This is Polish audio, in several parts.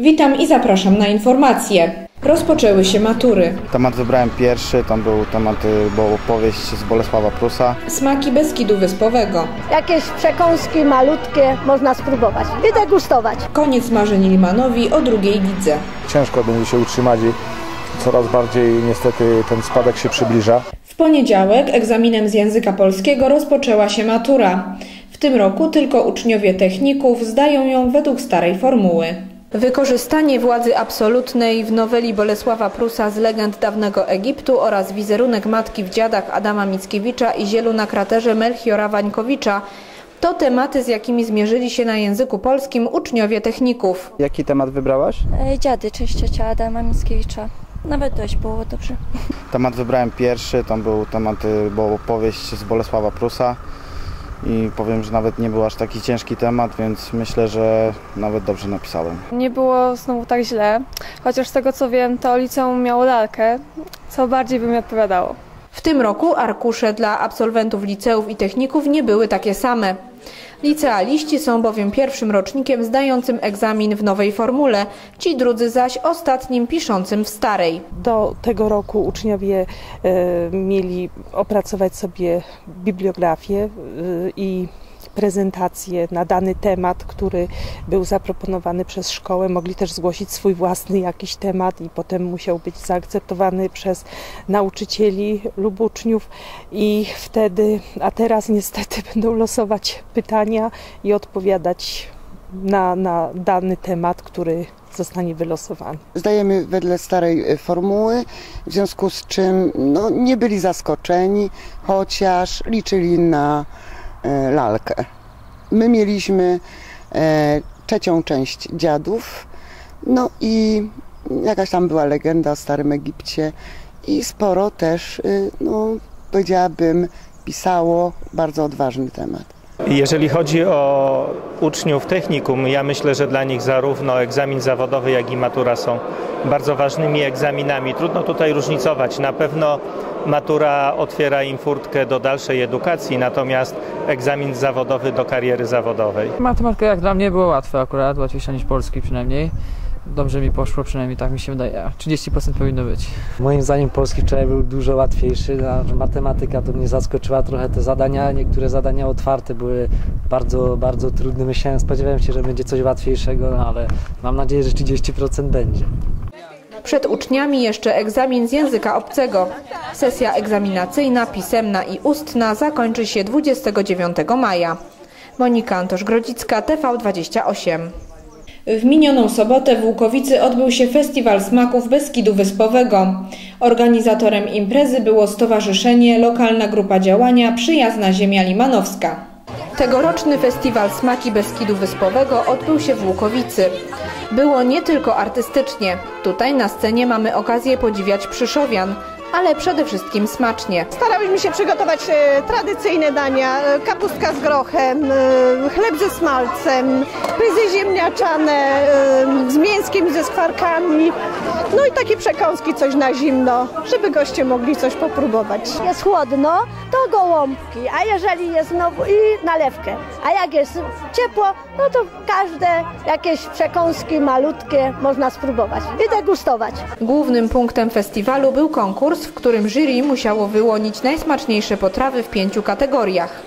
Witam i zapraszam na informacje. Rozpoczęły się matury. Temat wybrałem pierwszy, tam był temat, y, bo opowieść z Bolesława Prusa. Smaki Beskidu Wyspowego. Jakieś przekąski malutkie można spróbować i degustować. Koniec marzeń Limanowi o drugiej lidze. Ciężko będzie się utrzymać i coraz bardziej niestety ten spadek się przybliża. W poniedziałek egzaminem z języka polskiego rozpoczęła się matura. W tym roku tylko uczniowie techników zdają ją według starej formuły. Wykorzystanie władzy absolutnej w noweli Bolesława Prusa z legend dawnego Egiptu oraz wizerunek matki w dziadach Adama Mickiewicza i zielu na kraterze Melchiora Wańkowicza to tematy, z jakimi zmierzyli się na języku polskim uczniowie techników. Jaki temat wybrałaś? E, Dziady, cześć ciocia Adama Mickiewicza. Nawet dość było dobrze. Temat wybrałem pierwszy, tam był temat, y, bo opowieść z Bolesława Prusa. I powiem, że nawet nie był aż taki ciężki temat, więc myślę, że nawet dobrze napisałem. Nie było znowu tak źle, chociaż z tego co wiem, to liceum miało lalkę, co bardziej by mi odpowiadało. W tym roku arkusze dla absolwentów liceów i techników nie były takie same. Licealiści są bowiem pierwszym rocznikiem zdającym egzamin w nowej formule, ci drudzy zaś ostatnim piszącym w starej. Do tego roku uczniowie e, mieli opracować sobie bibliografię e, i prezentację na dany temat, który był zaproponowany przez szkołę. Mogli też zgłosić swój własny jakiś temat i potem musiał być zaakceptowany przez nauczycieli lub uczniów i wtedy, a teraz niestety będą losować pytania i odpowiadać na, na dany temat, który zostanie wylosowany. Zdajemy wedle starej e, formuły, w związku z czym no, nie byli zaskoczeni, chociaż liczyli na lalkę. My mieliśmy e, trzecią część dziadów, no i jakaś tam była legenda o Starym Egipcie i sporo też, y, no, powiedziałabym, pisało bardzo odważny temat. Jeżeli chodzi o uczniów technikum, ja myślę, że dla nich zarówno egzamin zawodowy, jak i matura są bardzo ważnymi egzaminami. Trudno tutaj różnicować. Na pewno matura otwiera im furtkę do dalszej edukacji, natomiast egzamin zawodowy do kariery zawodowej. Matematyka jak dla mnie była łatwa akurat, łatwiejsza niż polski przynajmniej. Dobrze mi poszło, przynajmniej tak mi się wydaje. 30% powinno być. Moim zdaniem polski wczoraj był dużo łatwiejszy, matematyka to mnie zaskoczyła trochę te zadania. Niektóre zadania otwarte były bardzo, bardzo trudne. Myślałem, spodziewałem się, że będzie coś łatwiejszego, no ale mam nadzieję, że 30% będzie. Przed uczniami jeszcze egzamin z języka obcego. Sesja egzaminacyjna, pisemna i ustna zakończy się 29 maja. Monika Antosz-Grodzicka, TV28. W minioną sobotę w Łukowicy odbył się Festiwal Smaków Beskidu Wyspowego. Organizatorem imprezy było Stowarzyszenie Lokalna Grupa Działania Przyjazna Ziemia Limanowska. Tegoroczny festiwal Smaki Beskidu Wyspowego odbył się w Łukowicy. Było nie tylko artystycznie. Tutaj na scenie mamy okazję podziwiać przyszowian, ale przede wszystkim smacznie. Starałyśmy się przygotować e, tradycyjne dania, e, kapustka z grochem, e, chleb ze smalcem, pyzy ziemniaczane e, z mięskiem ze skwarkami, no i takie przekąski, coś na zimno, żeby goście mogli coś popróbować. Jest chłodno, to gołąbki, a jeżeli jest znowu i nalewkę, a jak jest ciepło, no to każde jakieś przekąski malutkie można spróbować i degustować. Głównym punktem festiwalu był konkurs, w którym jury musiało wyłonić najsmaczniejsze potrawy w pięciu kategoriach.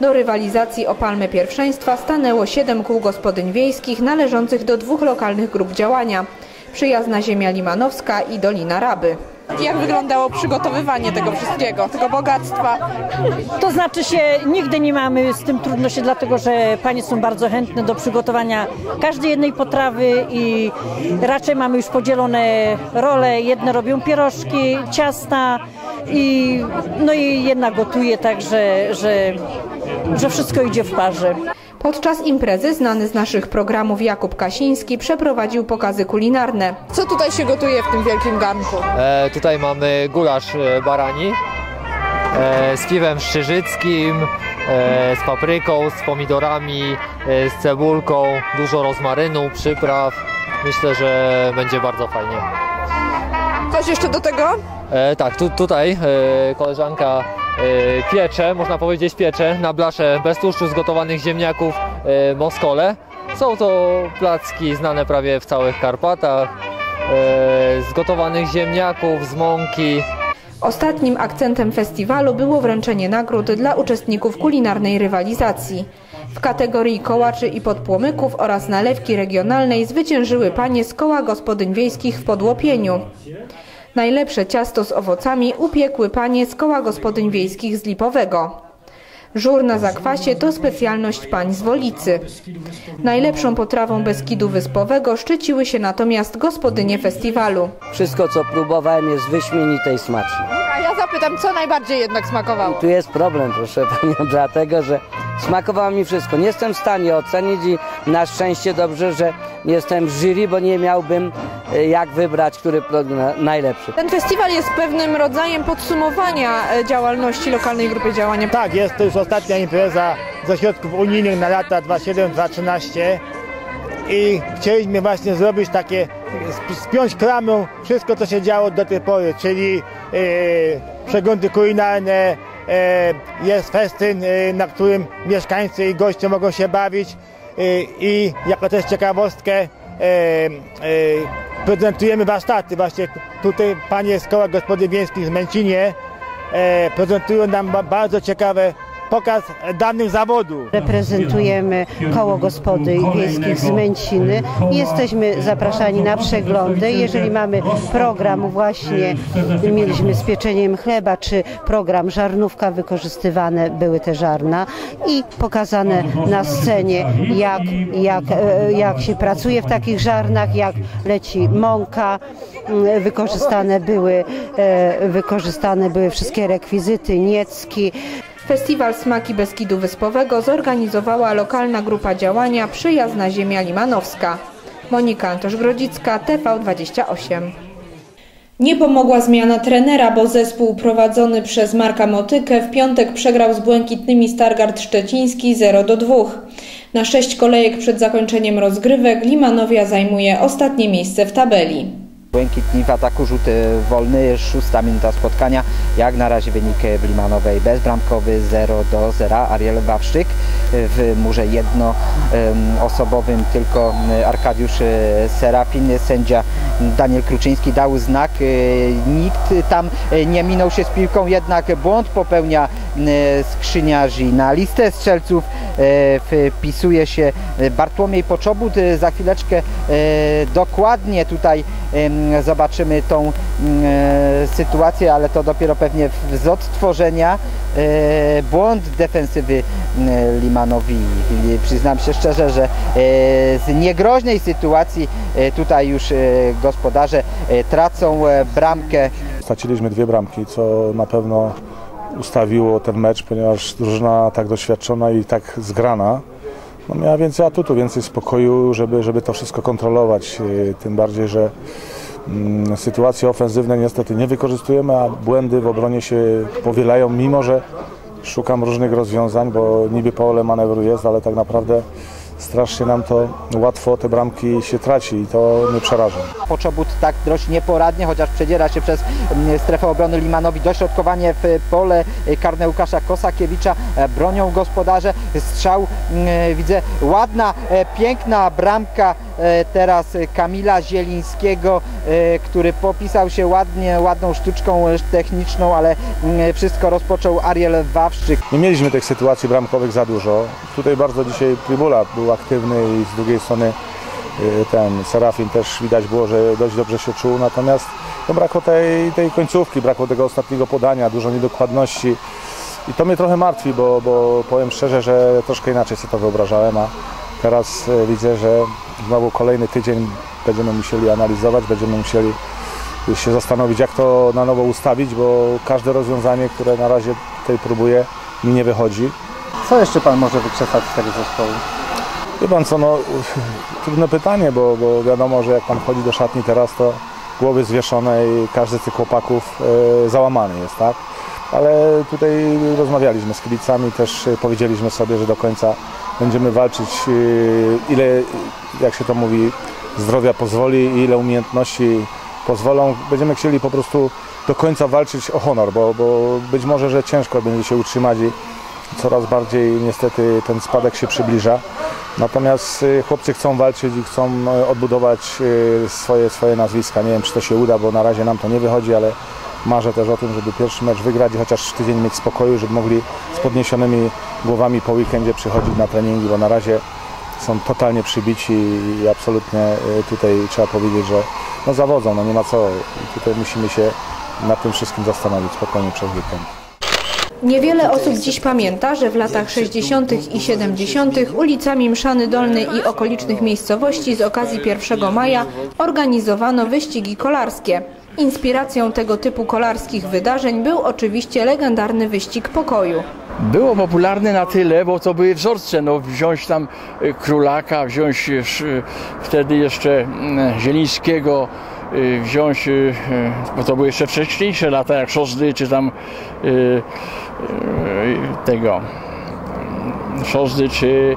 Do rywalizacji o palmę pierwszeństwa stanęło siedem kół gospodyń wiejskich należących do dwóch lokalnych grup działania Przyjazna Ziemia Limanowska i Dolina Raby. Jak wyglądało przygotowywanie tego wszystkiego, tego bogactwa? To znaczy się, nigdy nie mamy z tym trudności, dlatego że panie są bardzo chętne do przygotowania każdej jednej potrawy i raczej mamy już podzielone role. Jedne robią pierożki, ciasta i, no i jedna gotuje, także że, że wszystko idzie w parze. Podczas imprezy znany z naszych programów Jakub Kasiński przeprowadził pokazy kulinarne. Co tutaj się gotuje w tym wielkim garnku? E, tutaj mamy gulasz e, barani e, z piwem szczyżyckim, e, z papryką, z pomidorami, e, z cebulką, dużo rozmarynu, przypraw. Myślę, że będzie bardzo fajnie. Coś jeszcze do tego? E, tak, tu, tutaj e, koleżanka piecze, można powiedzieć piecze, na blasze bez tłuszczu zgotowanych ziemniaków e, moskole Są to placki znane prawie w całych Karpatach, e, z gotowanych ziemniaków, z mąki. Ostatnim akcentem festiwalu było wręczenie nagród dla uczestników kulinarnej rywalizacji. W kategorii kołaczy i podpłomyków oraz nalewki regionalnej zwyciężyły panie z koła gospodyń wiejskich w Podłopieniu. Najlepsze ciasto z owocami upiekły panie z koła gospodyń wiejskich z Lipowego. Żur na zakwasie to specjalność pań z Wolicy. Najlepszą potrawą Beskidu Wyspowego szczyciły się natomiast gospodynie festiwalu. Wszystko, co próbowałem, jest wyśmienite i smaczne. A ja zapytam, co najbardziej jednak smakowało? Tu jest problem, proszę panią, dlatego że smakowało mi wszystko. Nie jestem w stanie ocenić i na szczęście dobrze, że jestem w jury, bo nie miałbym e, jak wybrać, który produkt na- najlepszy. Ten festiwal jest pewnym rodzajem podsumowania e, działalności lokalnej grupy działania. Tak, jest to już ostatnia impreza ze środków unijnych na lata 2007-2013 i chcieliśmy właśnie zrobić takie, spiąć klamą wszystko, co się działo do tej pory, czyli e, przeglądy kulinarne, e, jest festyn, e, na którym mieszkańcy i goście mogą się bawić i jako też ciekawostkę prezentujemy warsztaty. Właśnie tutaj panie z koła gospody wiejskich z Męcinie prezentują nam ba- bardzo ciekawe pokaz danych zawodu. Reprezentujemy koło gospody wiejskich z Męciny jesteśmy zapraszani na przeglądy. Jeżeli mamy program właśnie, mieliśmy z pieczeniem chleba, czy program żarnówka, wykorzystywane były te żarna i pokazane na scenie, jak, jak, e, jak się pracuje w takich żarnach, jak leci mąka, wykorzystane były, e, wykorzystane były wszystkie rekwizyty, niecki. Festiwal Smaki Beskidu Wyspowego zorganizowała lokalna grupa działania Przyjazna Ziemia Limanowska. Monika Antosz-Grodzicka, TV28. Nie pomogła zmiana trenera, bo zespół prowadzony przez Marka Motykę w piątek przegrał z błękitnymi Stargard Szczeciński 0 do 2. Na sześć kolejek przed zakończeniem rozgrywek Limanowia zajmuje ostatnie miejsce w tabeli. Błękitni w ataku rzut e, wolny, szósta minuta spotkania. Jak na razie wynik e, w Limanowej bezbramkowy 0 do 0. Ariel Wawrzyk e, w murze jednoosobowym tylko Arkadiusz Serafin, sędzia Daniel Kruczyński dał znak. Nikt tam nie minął się z piłką, jednak błąd popełnia e, skrzyniarzy. Na listę strzelców e, wpisuje się Bartłomiej Poczobut. E, Za chwileczkę e, dokładnie tutaj zobaczymy tą e, sytuację, ale to dopiero pewnie z odtworzenia. E, Błąd defensywy Limanowi. Przyznam się szczerze, że e, z niegroźnej sytuacji e, tutaj już e, gospodarze e, tracą e, bramkę. Straciliśmy dwie bramki, co na pewno ustawiło ten mecz, ponieważ drużyna tak doświadczona i tak zgrana no miała więcej atutu, więcej spokoju, żeby, żeby to wszystko kontrolować. Yy, Tym bardziej, że mm, sytuacje ofensywne niestety nie wykorzystujemy, a błędy w obronie się powielają, mimo że szukam różnych rozwiązań, bo niby pole manewru jest, ale tak naprawdę strasznie nam to łatwo te bramki się traci i to mnie przeraża. Poczobut tak dość nieporadnie, chociaż przedziera się przez mm, strefę obrony Limanowi. Dośrodkowanie w pole karne Łukasza Kosakiewicza. E, Bronią gospodarze. Strzał mm, widzę ładna, e, piękna bramka e, teraz Kamila Zielińskiego, e, który popisał się ładnie, ładną sztuczką e, techniczną, ale mm, wszystko rozpoczął Ariel Wawrzyk. Nie mieliśmy tych sytuacji bramkowych za dużo. Tutaj bardzo dzisiaj Tribula był aktywny i z drugiej strony ten Serafin też widać było, że dość dobrze się czuł, natomiast brakło tej, tej końcówki, brakło tego ostatniego podania, dużo niedokładności i to mnie trochę martwi, bo, bo powiem szczerze, że troszkę inaczej sobie to wyobrażałem, a teraz widzę, że znowu kolejny tydzień będziemy musieli analizować, będziemy musieli się zastanowić, jak to na nowo ustawić, bo każde rozwiązanie, które na razie tutaj próbuję, mi nie wychodzi. Co jeszcze Pan może wykrzesać z tego zespołu? Wie Pan co, no trudne pytanie, bo, bo wiadomo, że jak Pan wchodzi do szatni teraz, to głowy zwieszone i każdy z tych chłopaków e, załamany jest, tak? Ale tutaj rozmawialiśmy z kibicami, też powiedzieliśmy sobie, że do końca będziemy walczyć, e, ile, jak się to mówi, zdrowia pozwoli i ile umiejętności pozwolą. Będziemy chcieli po prostu do końca walczyć o honor, bo, bo być może, że ciężko będzie się utrzymać i coraz bardziej niestety ten spadek się przybliża. Natomiast y, chłopcy chcą walczyć i chcą y, odbudować y, swoje, swoje nazwiska. Nie wiem, czy to się uda, bo na razie nam to nie wychodzi, ale marzę też o tym, żeby pierwszy mecz wygrać i chociaż tydzień mieć spokoju, żeby mogli z podniesionymi głowami po weekendzie przychodzić na treningi, bo na razie są totalnie przybici i absolutnie tutaj trzeba powiedzieć, że no zawodzą, no nie ma co. Tutaj musimy się nad tym wszystkim zastanowić spokojnie przez weekend. Niewiele osób dziś pamięta, że w latach 60. i 70. ulicami Mszany Dolnej i okolicznych miejscowości z okazji 1 maja organizowano wyścigi kolarskie. Inspiracją tego typu kolarskich wydarzeń był oczywiście legendarny wyścig pokoju. Było popularne na tyle, bo to były wzorce, no wziąć tam y, Królaka, wziąć y, wtedy jeszcze mm, Zielińskiego, y, wziąć, bo to były jeszcze wcześniejsze lata, jak Szozdy, czy tam tego Szozdy, czy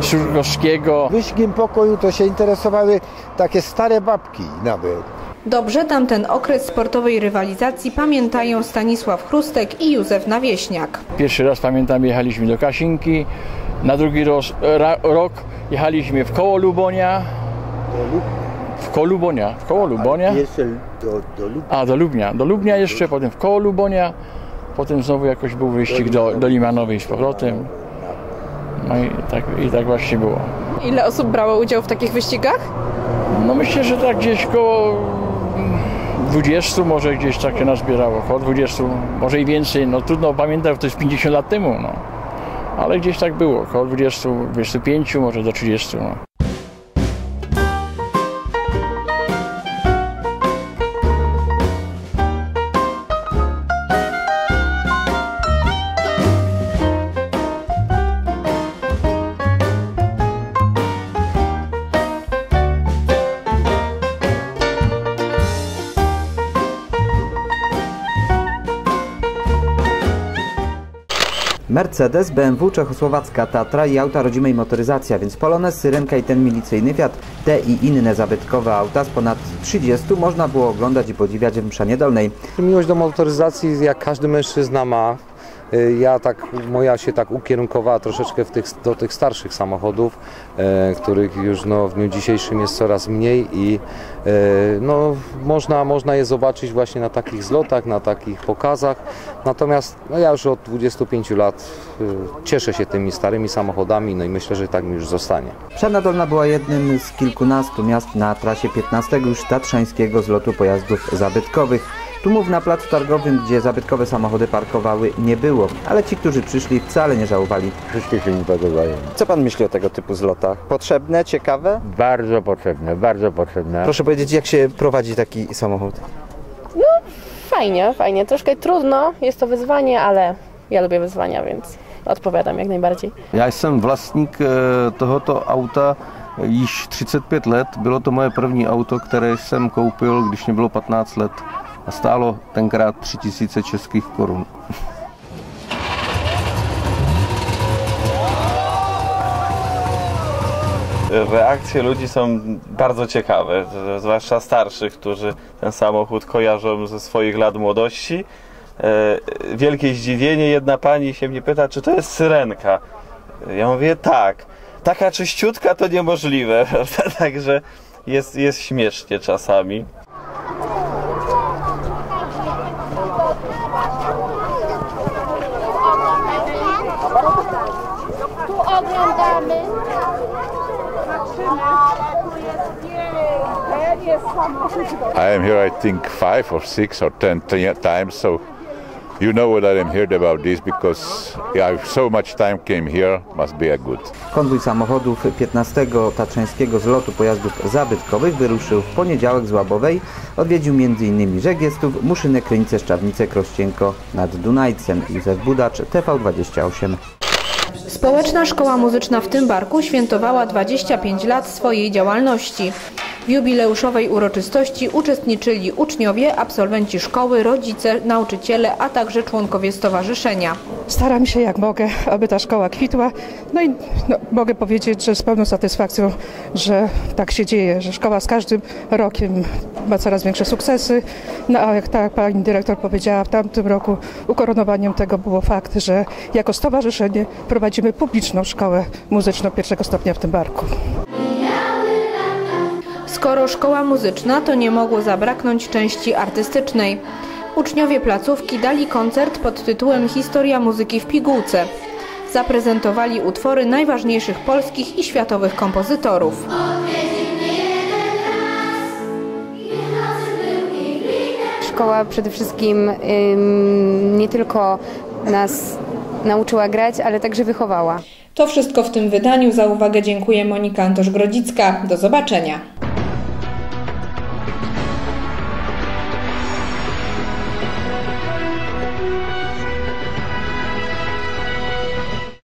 Surkowskiego. Wyścigiem pokoju to się interesowały takie stare babki nawet. Dobrze tamten okres sportowej rywalizacji pamiętają Stanisław Chrustek i Józef Nawieśniak. Pierwszy raz pamiętam jechaliśmy do Kasinki, na drugi roz, ra, rok jechaliśmy w koło Lubonia. W koło Lubonia, w koło Lubonia. A, do Lubnia. Do Lubnia jeszcze, potem w koło Lubonia. Potem znowu jakoś był wyścig do, do Limanowej z powrotem. No i tak, i tak właśnie było. Ile osób brało udział w takich wyścigach? No myślę, że tak gdzieś koło 20 może gdzieś tak się nazbierało, około 20, może i więcej, no trudno pamiętać, to jest 50 lat temu, no. Ale gdzieś tak było, około 20, 25, może do 30. No. Mercedes, BMW, Czechosłowacka Tatra i auta rodzimej motoryzacja, więc Polones, Syrenka i ten milicyjny Fiat, te i inne zabytkowe auta z ponad 30 można było oglądać i podziwiać w Mszanie Dolnej. Miłość do motoryzacji jak każdy mężczyzna ma. Y, ja tak, moja się tak ukierunkowała troszeczkę tych, do tych starszych samochodów, e, których już no, w dniu dzisiejszym jest coraz mniej i e, no, można, można je zobaczyć właśnie na takich zlotach, na takich pokazach. Natomiast no, ja już od 25 lat y, cieszę się tymi starymi samochodami no i myślę, że tak mi już zostanie. Przemna Dolna była jednym z kilkunastu miast na trasie 15 już tatrzańskiego zlotu pojazdów zabytkowych. Tłumów na placu targowym, gdzie zabytkowe samochody parkowały, nie było, ale ci, którzy przyszli, wcale nie żałowali. Wszystkie się mi podobają. Co pan myśli o tego typu zlotach? Potrzebne, ciekawe? Bardzo potrzebne, bardzo potrzebne. Proszę powiedzieć, jak się prowadzi taki samochód? No, fajnie, fajnie. Troszkę trudno, jest to wyzwanie, ale ja lubię wyzwania, więc odpowiadam jak najbardziej. Já jsem vlastník e, tohoto auta již 35 let. Bylo to moje první auto, které jsem koupil, když mě bylo 15 let a stálo tenkrát 3000 českých korun. Reakcje ludzi są bardzo ciekawe, zwłaszcza starszych, którzy ten samochód kojarzą ze swoich lat młodości. E, wielkie zdziwienie, jedna pani się mnie pyta, czy to jest syrenka. Ja mówię tak. Taka czyściutka to niemożliwe, także jest, jest śmiesznie czasami. I am here, I think, five or six or ten times. So you know what I am heard about this because yeah, so much time came here, must be a good. Konwój samochodów 15 tatrzańskiego zlotu pojazdów zabytkowych wyruszył w poniedziałek z Łabowej. Odwiedził m.in. Żegiestów, Muszynę, Krynicę, Szczawnicę, Krościenko nad Dunajcem. Józef Budacz, TV28. Społeczna Szkoła Muzyczna w Tymbarku świętowała 25 lat swojej działalności. W jubileuszowej uroczystości uczestniczyli uczniowie, absolwenci szkoły, rodzice, nauczyciele, a także członkowie stowarzyszenia. Staram się jak mogę, aby ta szkoła kwitła. No i no, mogę powiedzieć, że z pełną satysfakcją, że tak się dzieje, że szkoła z każdym rokiem ma coraz większe sukcesy. No a jak tak pani dyrektor powiedziała, w tamtym roku ukoronowaniem tego było fakt, że jako stowarzyszenie prowadzimy publiczną szkołę muzyczną pierwszego stopnia w tym barku. Skoro szkoła muzyczna, to nie mogło zabraknąć części artystycznej. Uczniowie placówki dali koncert pod tytułem Historia muzyki w pigułce. Zaprezentowali utwory najważniejszych polskich i światowych kompozytorów. Szkoła przede wszystkim ym, nie tylko nas nauczyła grać, ale także wychowała. To wszystko w tym wydaniu. Za uwagę dziękuję Monika Antosz-Grodzicka. Do zobaczenia.